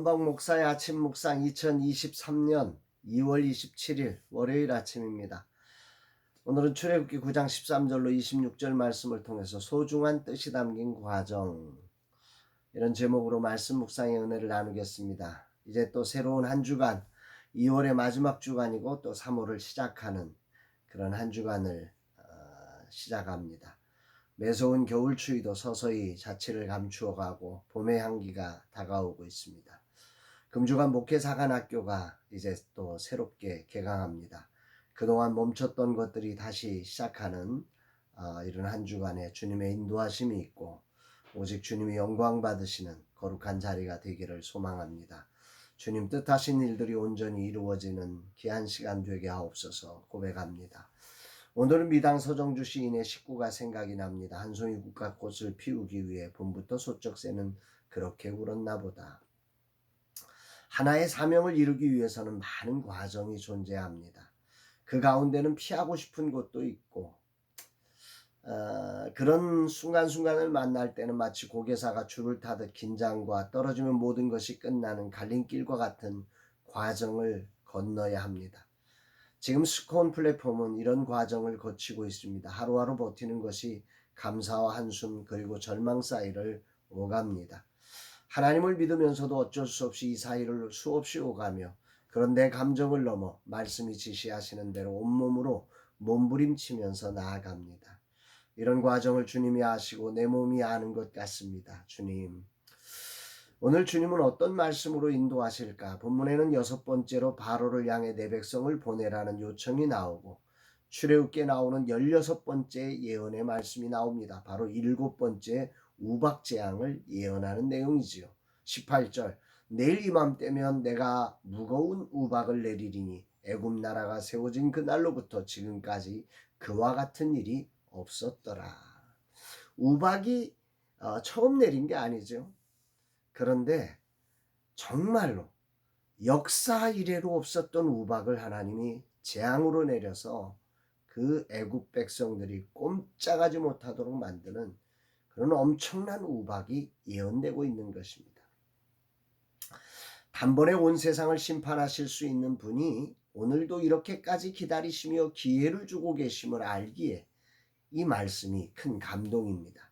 한방 목사의 아침 묵상 2023년 2월 27일 월요일 아침입니다. 오늘은 출애굽기 9장 13절로 26절 말씀을 통해서 소중한 뜻이 담긴 과정 이런 제목으로 말씀 묵상의 은혜를 나누겠습니다. 이제 또 새로운 한 주간 2월의 마지막 주간이고 또 3월을 시작하는 그런 한 주간을 어, 시작합니다. 매서운 겨울 추위도 서서히 자취를 감추어가고 봄의 향기가 다가오고 있습니다. 금주간 목회사관학교가 이제 또 새롭게 개강합니다. 그동안 멈췄던 것들이 다시 시작하는 어, 이런 한 주간에 주님의 인도하심이 있고 오직 주님이 영광 받으시는 거룩한 자리가 되기를 소망합니다. 주님 뜻하신 일들이 온전히 이루어지는 귀한 시간 되게 하옵소서 고백합니다. 오늘은 미당 서정주 시인의 식구가 생각이 납니다. 한 송이 국화꽃을 피우기 위해 봄부터 소쩍 새는 그렇게 울었나 보다. 하나의 사명을 이루기 위해서는 많은 과정이 존재합니다. 그 가운데는 피하고 싶은 곳도 있고 어, 그런 순간순간을 만날 때는 마치 고개사가 줄을 타듯 긴장과 떨어지면 모든 것이 끝나는 갈림길과 같은 과정을 건너야 합니다. 지금 스콘 플랫폼은 이런 과정을 거치고 있습니다. 하루하루 버티는 것이 감사와 한숨 그리고 절망 사이를 오갑니다. 하나님을 믿으면서도 어쩔 수 없이 이 사이를 수없이 오가며 그런데 감정을 넘어 말씀이 지시하시는 대로 온몸으로 몸부림치면서 나아갑니다. 이런 과정을 주님이 아시고 내 몸이 아는 것 같습니다. 주님. 오늘 주님은 어떤 말씀으로 인도하실까? 본문에는 여섯 번째로 바로를 향해 내 백성을 보내라는 요청이 나오고 출애굽기에 나오는 열여섯 번째 예언의 말씀이 나옵니다. 바로 일곱 번째 우박 재앙을 예언하는 내용이지요. 18절 내일 이맘때면 내가 무거운 우박을 내리리니 애굽 나라가 세워진 그 날로부터 지금까지 그와 같은 일이 없었더라. 우박이 어, 처음 내린 게 아니죠. 그런데 정말로 역사 이래로 없었던 우박을 하나님이 재앙으로 내려서 그 애굽 백성들이 꼼짝하지 못하도록 만드는 그런 엄청난 우박이 예언되고 있는 것입니다. 단번에 온 세상을 심판하실 수 있는 분이 오늘도 이렇게까지 기다리시며 기회를 주고 계심을 알기에 이 말씀이 큰 감동입니다.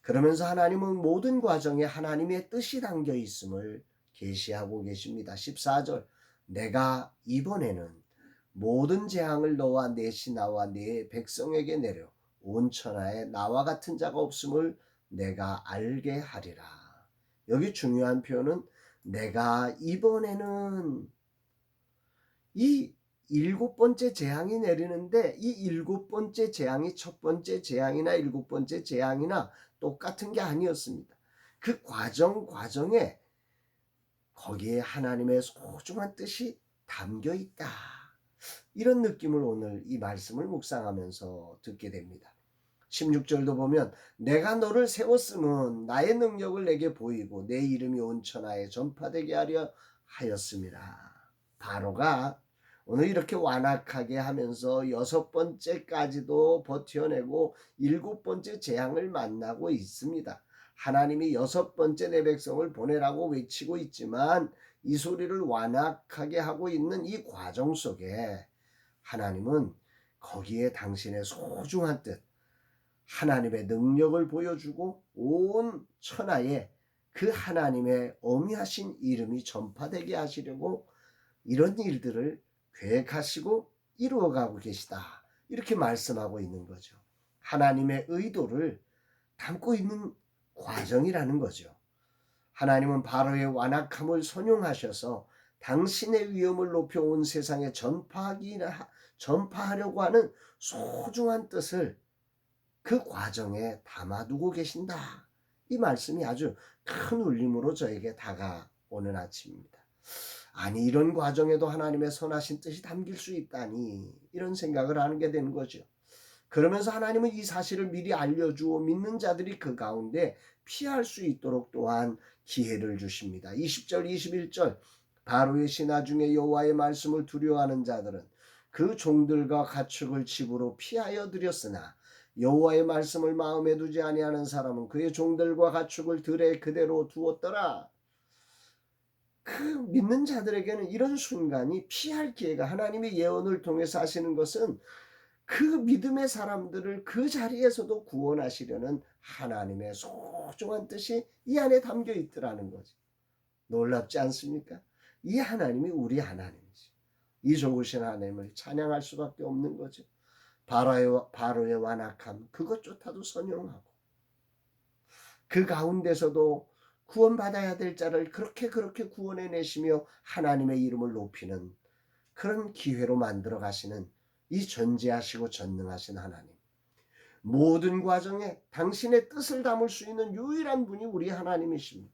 그러면서 하나님은 모든 과정에 하나님의 뜻이 담겨 있음을 계시하고 계십니다. 14절 내가 이번에는 모든 재앙을 너와 내 신하와 내 백성에게 내려 온 천하에 나와 같은 자가 없음을 내가 알게 하리라. 여기 중요한 표현은 내가 이번에는 이 일곱 번째 재앙이 내리는데 이 일곱 번째 재앙이 첫 번째 재앙이나 일곱 번째 재앙이나 똑같은 게 아니었습니다. 그 과정 과정에 거기에 하나님의 소중한 뜻이 담겨 있다. 이런 느낌을 오늘 이 말씀을 묵상하면서 듣게 됩니다. 16절도 보면 내가 너를 세웠음은 나의 능력을 내게 보이고 내 이름이 온 천하에 전파되게 하려 하였습니다. 바로가 오늘 이렇게 완악하게 하면서 여섯 번째까지도 버텨내고 일곱 번째 재앙을 만나고 있습니다. 하나님이 여섯 번째 내 백성을 보내라고 외치고 있지만 이 소리를 완악하게 하고 있는 이 과정 속에 하나님은 거기에 당신의 소중한 뜻, 하나님의 능력을 보여주고 온 천하에 그 하나님의 어미하신 이름이 전파되게 하시려고 이런 일들을 계획하시고 이루어가고 계시다. 이렇게 말씀하고 있는 거죠. 하나님의 의도를 담고 있는 과정이라는 거죠. 하나님은 바로의 완악함을 선용하셔서 당신의 위엄을 높여 온 세상에 전파하기 전파하려고 하는 소중한 뜻을 그 과정에 담아두고 계신다. 이 말씀이 아주 큰 울림으로 저에게 다가오는 아침입니다. 아니 이런 과정에도 하나님의 선하신 뜻이 담길 수 있다니 이런 생각을 하게 되는 거죠. 그러면서 하나님은 이 사실을 미리 알려주어 믿는 자들이 그 가운데 피할 수 있도록 또한 기회를 주십니다. 20절 21절 바로의 신하 중에 여호와의 말씀을 두려워하는 자들은 그 종들과 가축을 집으로 피하여 드렸으나 여호와의 말씀을 마음에 두지 아니하는 사람은 그의 종들과 가축을 들에 그대로 두었더라. 믿는 자들에게는 이런 순간이 피할 기회가 하나님의 예언을 통해서 하시는 것은 그 믿음의 사람들을 그 자리에서도 구원하시려는 하나님의 소중한 뜻이 이 안에 담겨 있더라는 거지. 놀랍지 않습니까? 이 하나님이 우리 하나님이지. 이 좋으신 하나님을 찬양할 수밖에 없는 거죠. 바로의, 바로의 완악함, 그것조차도 선용하고, 그 가운데서도 구원받아야 될 자를 그렇게 그렇게 구원해 내시며 하나님의 이름을 높이는 그런 기회로 만들어 가시는 이 전지하시고 전능하신 하나님. 모든 과정에 당신의 뜻을 담을 수 있는 유일한 분이 우리 하나님이십니다.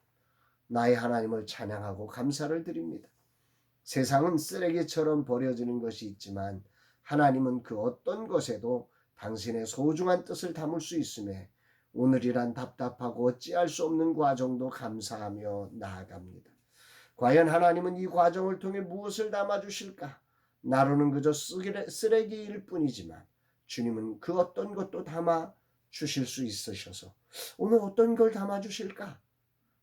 나의 하나님을 찬양하고 감사를 드립니다. 세상은 쓰레기처럼 버려지는 것이 있지만 하나님은 그 어떤 것에도 당신의 소중한 뜻을 담을 수 있음에 오늘이란 답답하고 어찌할 수 없는 과정도 감사하며 나아갑니다. 과연 하나님은 이 과정을 통해 무엇을 담아 주실까? 나로는 그저 쓰레기일 뿐이지만 주님은 그 어떤 것도 담아 주실 수 있으셔서 오늘 어떤 걸 담아 주실까?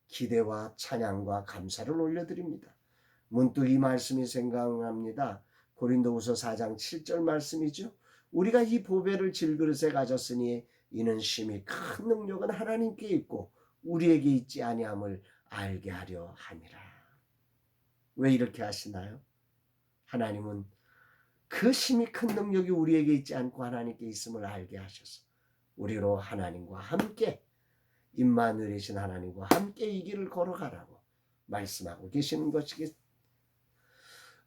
기대와 찬양과 감사를 올려드립니다. 문득 이 말씀이 생각납니다. 고린도후서 4장 7절 말씀이죠. 우리가 이 보배를 질그릇에 가졌으니 이는 심히 큰 능력은 하나님께 있고 우리에게 있지 아니함을 알게 하려 함이라. 왜 이렇게 하시나요? 하나님은 그 심히 큰 능력이 우리에게 있지 않고 하나님께 있음을 알게 하셔서 우리로 하나님과 함께 임마누엘이신 하나님과 함께 이 길을 걸어가라고 말씀하고 계시는 것이겠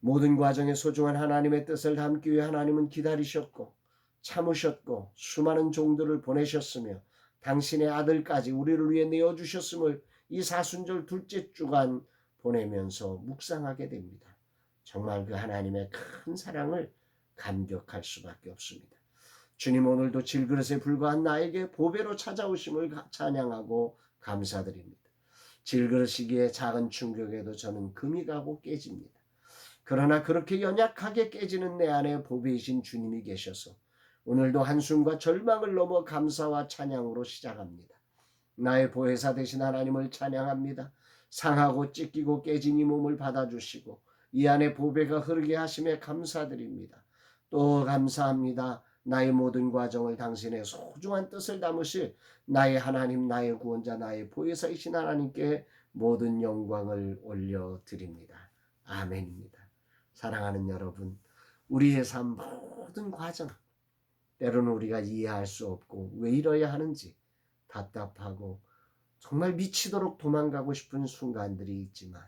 모든 과정에 소중한 하나님의 뜻을 담기 위해 하나님은 기다리셨고 참으셨고 수많은 종들을 보내셨으며 당신의 아들까지 우리를 위해 내어 주셨음을 이 사순절 둘째 주간 보내면서 묵상하게 됩니다. 정말 그 하나님의 큰 사랑을 감격할 수밖에 없습니다. 주님 오늘도 질그릇에 불과한 나에게 보배로 찾아오심을 찬양하고 감사드립니다. 질그릇이기에 작은 충격에도 저는 금이 가고 깨집니다. 그러나 그렇게 연약하게 깨지는 내 안에 보배이신 주님이 계셔서 오늘도 한숨과 절망을 넘어 감사와 찬양으로 시작합니다. 나의 보혜사 되신 하나님을 찬양합니다. 상하고 찢기고 깨진 이 몸을 받아주시고 이 안에 보배가 흐르게 하심에 감사드립니다. 또 감사합니다. 나의 모든 과정을 당신의 소중한 뜻을 담으실 나의 하나님, 나의 구원자, 나의 보혜사이신 하나님께 모든 영광을 올려드립니다. 아멘입니다. 사랑하는 여러분, 우리의 삶 모든 과정, 때로는 우리가 이해할 수 없고 왜 이러야 하는지 답답하고 정말 미치도록 도망가고 싶은 순간들이 있지만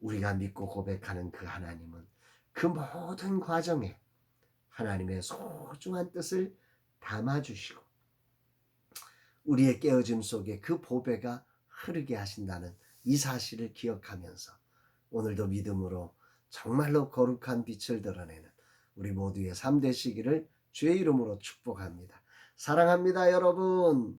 우리가 믿고 고백하는 그 하나님은 그 모든 과정에 하나님의 소중한 뜻을 담아주시고 우리의 깨어짐 속에 그 보배가 흐르게 하신다는 이 사실을 기억하면서 오늘도 믿음으로 정말로 거룩한 빛을 드러내는 우리 모두의 삶 되시기를 주의 이름으로 축복합니다. 사랑합니다, 여러분.